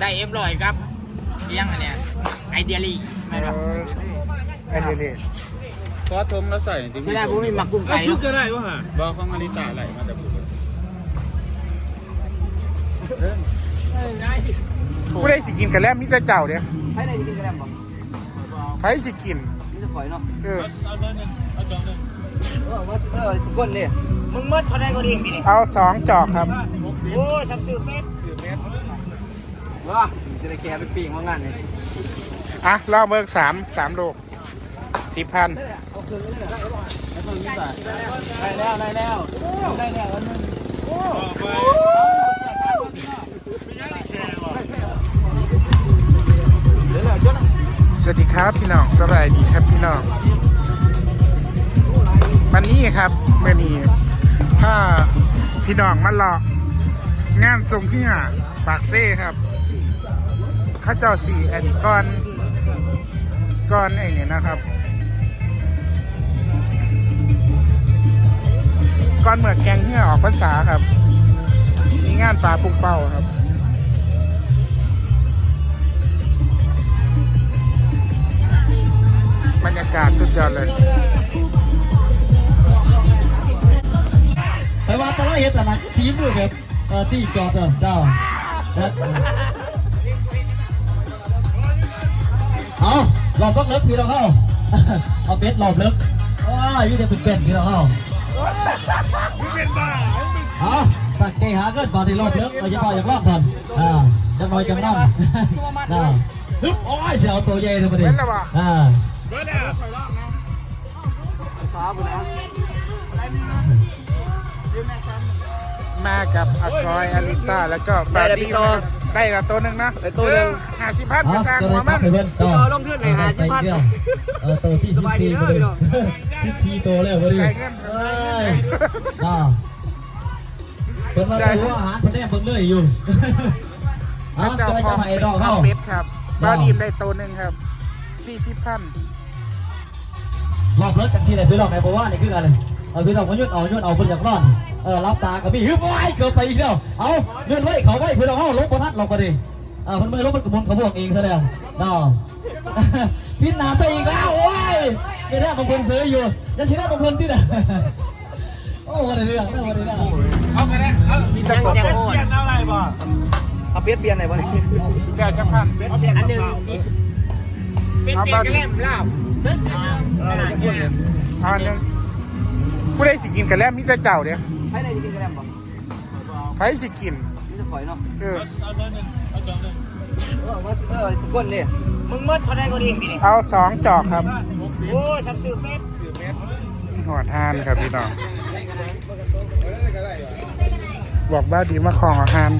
ได้เอ็มลอยครับเลี้ยงอันเนี้ยไอเดียลีไม่หรอกอันนี้นี่ซอสทมแล้วใส่จริงใช่ได้ผมมีหมักกุ้งไก่ไก่ชุเนาะก็ได้วะฮะบอกของมาริตาไหลมาแต่บุกผู้ใดสิกินกันแล้วมิจะเจ้าเด้อใช่ได้จริงๆก็ได้บอกไผสิกินนี่จะฝอยเนาะเออเอาเนื้อหนึ่งเอาจองหนึ่งเออว่าเออสิบคนเนี่ยมึงเมื่อเท่าไรก็ดีอย่างนี้นี่เอาสองจอกครับโอ้ยสามสิบเมตร ว้าจะได้แกไปปีงว่างานเนี่ยอะรอบเบิกสามสามลูกสิบพันได้แล้วได้แล้วได้แล้วอันนึงสวัสดีครับพี่น้องสบายดีครับพี่น้องวันนี้ครับเมื่อนี้ถ้าพี่น้องมาหลอกงานทรงที่ปากเซ่ครับ ข้าเจ้าสี่อันก้อนก้อนไอ้เนี่ยนะครับก้อนเหมือกแกงเหื่อออกพรรษาครับ มีงานปลาปุกเป้าครับบรรยากาศสุดยอดเลยแต่ว่าตอนเราเห็นแต่ละสีมือแบบเอ่อที่จอดเออเจ้า เอาหลอบเลิกพี่เราเข้าเอาเบ็ดหลอบเลิกว้าอยู่แต่เป็นเป็นพี่เราเข้าเอาตักเกหาเกินบอดี้หลอบเลิกเอาจะพอจะรอบก่อนอ่าจะพอจะนั่งน่าฮึบโอ้ยเสียวตัวใหญ่เลยประเดี๋ยวอ่าฟ้าบุญนะ มากับอากอยอลิต้าแล้วก็บาร์บี้นะครับได้ละตัวหนึ่งนะได้ตัวหนึ่ง ห้าสิบพันเอาไปสร้างตัวหัวไหนมันไปเพื่อนต่อเอาลงขึ้นไปหาสิบพันเออตัวที่สิบสี่ไปเลยสิบสี่ตัวเลยพอดีได้เงิน เอ้ยอ่าเปิดมาดูอาหารเพิ่นแน่เบิ่งเลยอยู่อ่าเจ้าตัวขจะองมาไอ้ดอกข้าเข้าเป็ดครับบาร์บี้ได้ตัวหนึ่งครับสี่สิบพันรอบเลิกกันสิเลยพี่น้องไหนบอกว่านี่คืออะไรเออพี่น้องมายุ่นเอายุ่นเอาเพิ่นอยากรอด เออรับตากับพี่ฮึบไว้เกือบไปอีกแล้วเอายุ่นไว้เขาไว้พี่น้องเฮาลบบ่ทันลงไปดิเออเพิ่นไม่ลบมันกระมุนกระบวกเองซะแล้วเนาะพิษหนาใส่อีกแล้วโอ้ยเดี๋ยวได้บางคนซื้ออยู่จะสิได้บางคนที่ไหนโอ้วันเรื่องวันเรื่องเอาไปเลยเอามีตะกบเปลี่ยนเอาอะไรบ่เอาเปียดเปลี่ยนไหนบ้างแจกจังพันอันหนึ่งเป็นเปลี่ยนกระเล่มลาบเอาอันหนึ่งผู้ใดสิกินกันแล้วมิจะเจ้าเด้อ ใช่ได้จริงๆกระเล่มบอกไผสิกินนี่จะฝอยเนาะ เออเอาเนื้อหนึ่งเอาจองหนึ่งเออว่าเออสิบคนเนี่ยมึงเมื่อเท่าไรก็ดีอย่างนี้นี่เอาสองจอกครับโอ้ยสามสิบเมตรหัวทานครับพี่น้อง บอกบ้าดีมาของอาหาร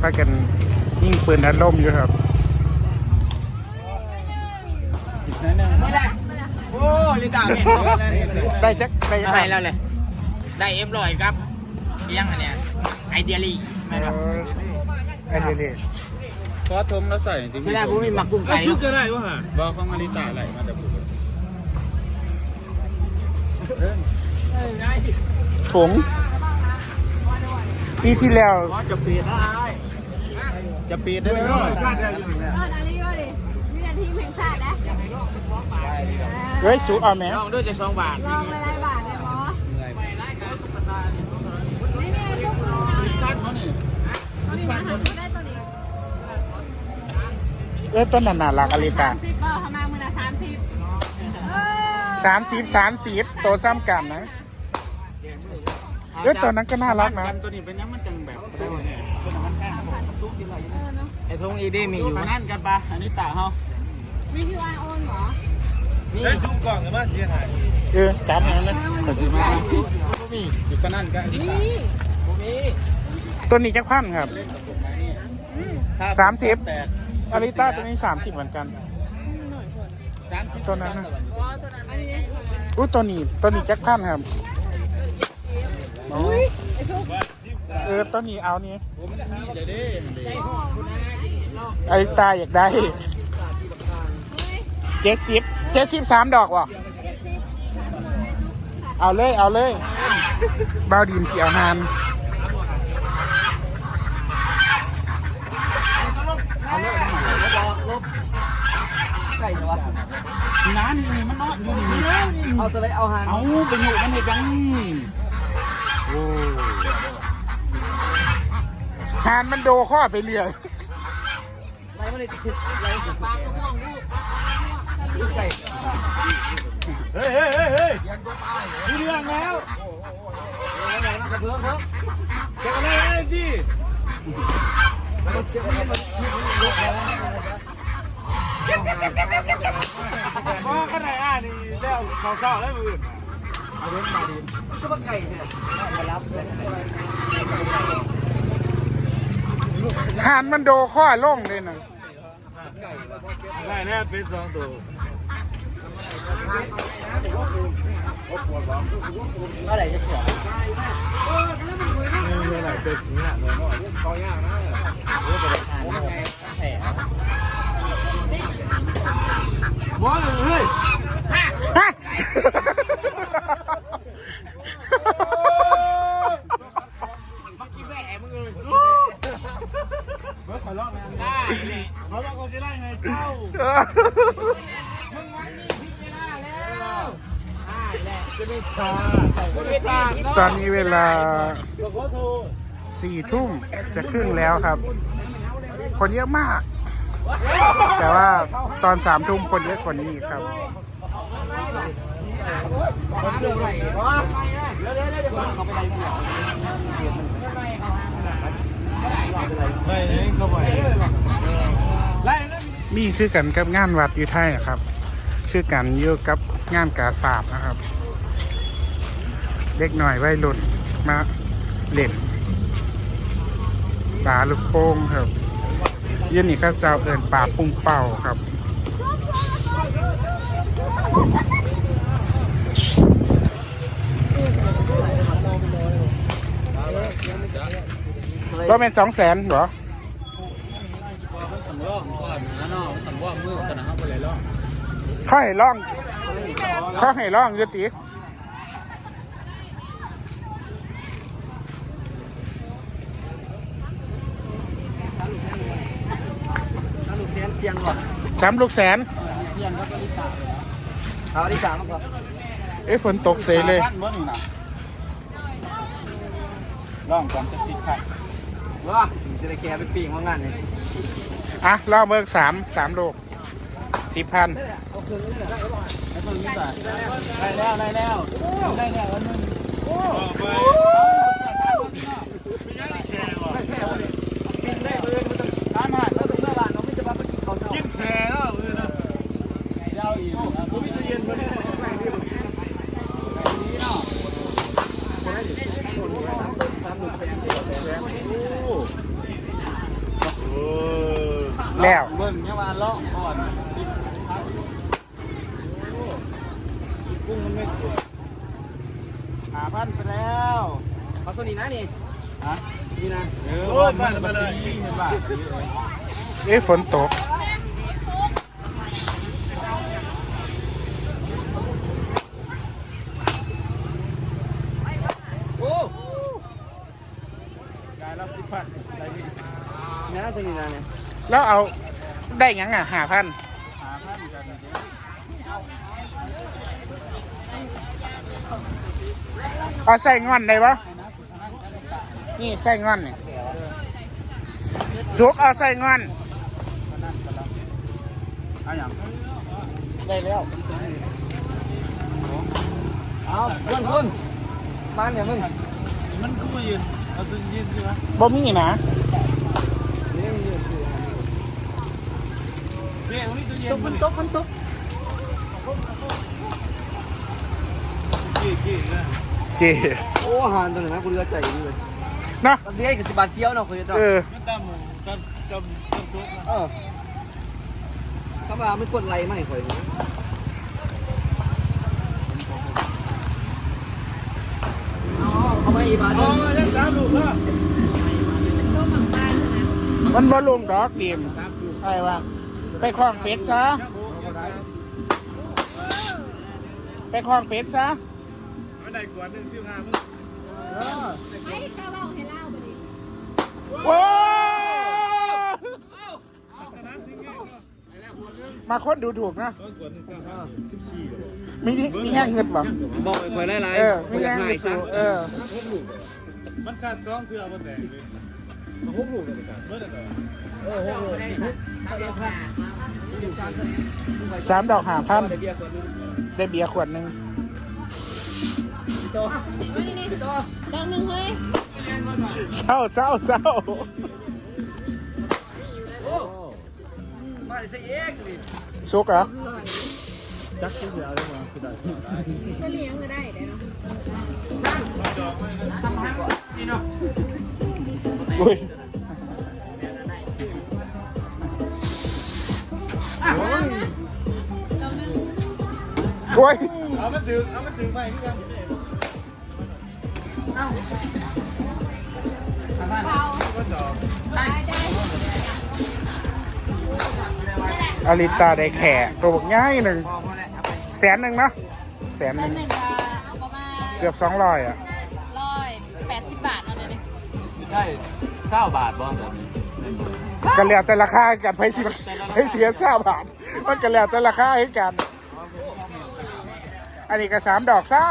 พากันยิงปืนอัดลมอยู่ครับ ไม่ได้โอ้ลิตาเห็นได้จักได้จักได้แล้วเลย ได้เอ็มลอยครับเลี้ยงอันเนี้ยไอเดียลีไม่หรอกเอออันนี้นี่ซอสทมแล้วใส่จริงใช่ได้ผมมีหมักกุ้งไก่ชุเนาะก็ได้วะฮะบอกของมาริตาไหลมาแต่บุกถุงปีที่แล้วจะปีดได้จะปีดได้ไหม นาทีเพลงชาตินะเฮ้ยสูเอาไหมลองด้วยจะสองบาทลองเลยได้บาทเลยบอนี่นี่ลูกมือนะตัวนี้นะหันมาได้ตัวนี้เอ้ยต้นนานาลักอลิตาสามสิบเออทำไมมือละสามสิบเออสามสิบสามสิบตัวซ้ำกันนะเอ้ยตัวนั้นก็น่ารักนะ ตัวนี้เป็นยังมันจังแบบตัวนี้มันแค่ไอทงอีดีมีอยู่มานั่นกันปะอันนี้ตาเฮา มีคิวอาร์โอนเหรอได้ชุกกล่องหรือว่าเสียหายเออจับมันเลยก็ซื้อมามีอยู่ปนั่นกันนี่ตัวนี้จักพันครับสามสิบแตกอลิต้าตัวนี้สามสิบเหมือนกันตัวนั้นนะอันนี้อุ้ยตัวนี้ตัวนี้จักพันครับโอ้ยเออตัวนี้เอานี้ผมจะมีเดี๋ยวดิเดี๋ยวอลิต้าอยากได้ เจ็ดสิบเจ็ดสิบสามดอกวะเจ็ดสิบเอาเลย เอาเลยเบาดีมเสียวหานเอาเลยแล้วก็ลบไก่เหรอวะน้านี่มันนอนอยู่นี่เอาตัวไรเอาหางเอาไปอยู่มันให้กันโอ้หานมันโดข้อไปเรื่อยไรไม่ได้ติดไรปลาก็ม่วงลูกไก่ เฮ้ยเฮ้ยเฮ้ยเฮ้ยมีเรื่องแล้วกระเพื่อมครับจะอะไรอะไรดิว่าขนาดอ่านี่แล้วเขาเศร้าแล้วมือก็มาไก่เนี่ยมารับเลยหานมันโดข้อล่งเลยนะ ไก่ได้แน่เป็นสองตัวเมื่อไหร่จะเสียนี่เป็นไหนเป็นนี่น่ะเลยเขายากนะบ้าเฮ้ยฮะ เมื่อขอรอบงานได้เขาบอกเขาจะได้ไงเจ้า ตอนนี้เวลาสี่ทุ่มจะครึ่งแล้วครับ คนเยอะมาก แต่ว่าตอนสามทุ่มคนเยอะกว่านี้ครับไม่เขาไป มีคือกันกับงานวัดอยู่ไทยอะครับ คือกันอยู่กับงานกาสาบนะครับ เด็กหน่อยวัยรุ่นมาเล่นปลาลูกโป่งครับเยันนี่ก็จะเอินปลาปุ้งเป่าครับว่าเป็นสองแสนเหรอ รองก่อนนะน้องสำรองมือกันนะครับไปเลยล่องเขาให้ล่องเขาให้ล่องอยุติลูกเสียงเสียงก่อนสามลูกแสนเอาที่สามก่อนเอ้ยฝนตกเสยเลยบ้านบ่นี่นะล่องก่อนจะติดขัดว้าจะได้แกไปปีกว่างานเนี่ย อะล่องเบิกสามสามลูกสิบพันได้แล้วได้แล้วได้แล้วอันนึงโอ้ไป ปีนได้เลยมันต้องตามหาแล้วตรงหน้าบ้านเราไม่จะมาไปกินข้าวเช้า กินแพร่แล้วเออนะเจ้าอีกนะผมมีตู้เย็นมาเนี่ย สามลูกแสน โอ้ แล้ว เบิ่งเนี่ยว่าล่องก่อนกุ้งมันไม่สวย หาพันไปแล้วเอาตัวนี้นะนี่ฮะนี่นะเออบ้านไปเลยเห็นป่ะเอ้ยฝนตกโอ้กายรับสิบพันอะไรนี่นี่นะตัวนี้นะเนี่ยแล้วเอาได้หยังอะห้าพัน หาพันกันเดี๋ยว เอาใส่งอนได้ปะนี่ใส่งอนนี่สุกเอาใส่งอนเอาอย่างได้แล้วเอาเพื่อนคุณมาเนี่ยมึงมันก็มายืนเอาตัวยืนใช่ไหมบ่มีนะนี่ยืนคือเนี่ยวันนี้ตัวเย็นตกมันตกมันตกกี่กี่นะ เจโอ้หานตัวนี้นะกูเรือใจดีเลยเนาะตอนนี้กับสิบบาทเซียวเนาะคุยกันเออไม่ตามหมูตามจำจำชุดนะเออถ้ามาไม่กดไลค์มาให้ข่อยนี่เขาไม่อีบาทโอ้ยยังสามลูกนะมันบ่ลงดอกดีมใช่ว่า ไปคล้องเป็ดซะ ไปคล้องเป็ดซะ ไม่ได้ขวดหนึ่งที่ห้ามึงให้เจ้าเบาให้เล่าไปดิว้มาคนดูถูกนะขวดหนึ่งเจ้าห้าสิบสี่มีนี่มีแห้งเงินป่ะบอกไปหลายเออๆมีอยาแห้กงให้เงินซะสูเออมันขาดสองเทือมันแตกเลยหกลูกเลยจ้ะเมื่อไหร่สามดอกหาพันเบียร์คนนึงได้เบียร์ขวดหนึ่งเฮ้ยนี่ ดังหนึ่งเฮ้ยเศร้าเศร้าเศร้ามาสิเองดิซุกเหรอจักที่เดียวเลยมาคือได้จะเลี้ยงก็ได้เดี๋ยวเนาะอุ้ยดังหนึ่งโอ้ยเอามาถึงเอามาถึงไปที่กันเบาก็จ อได้ได้อาริตาได้แขกตัวบกง่ายหนึ่งแสนหนึ่งนะแสนหนึ่งเกือบสองร้อยอะร้อยแปดสิบบาทนั่นเองได้เก้าบาทบ่กันแล้วแต่ราคากันไปสิให้เสียเศร้าบาทมันกันแล้วแต่ราคาให้กัน อันนี้ก็สามดอกเศร้า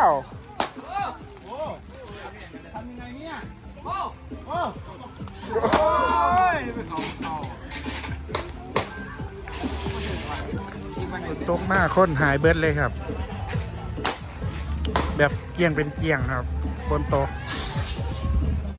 ตกมากคนหายเบิดเลยครับ แบบเกียงเป็นเกียงครับ คนตก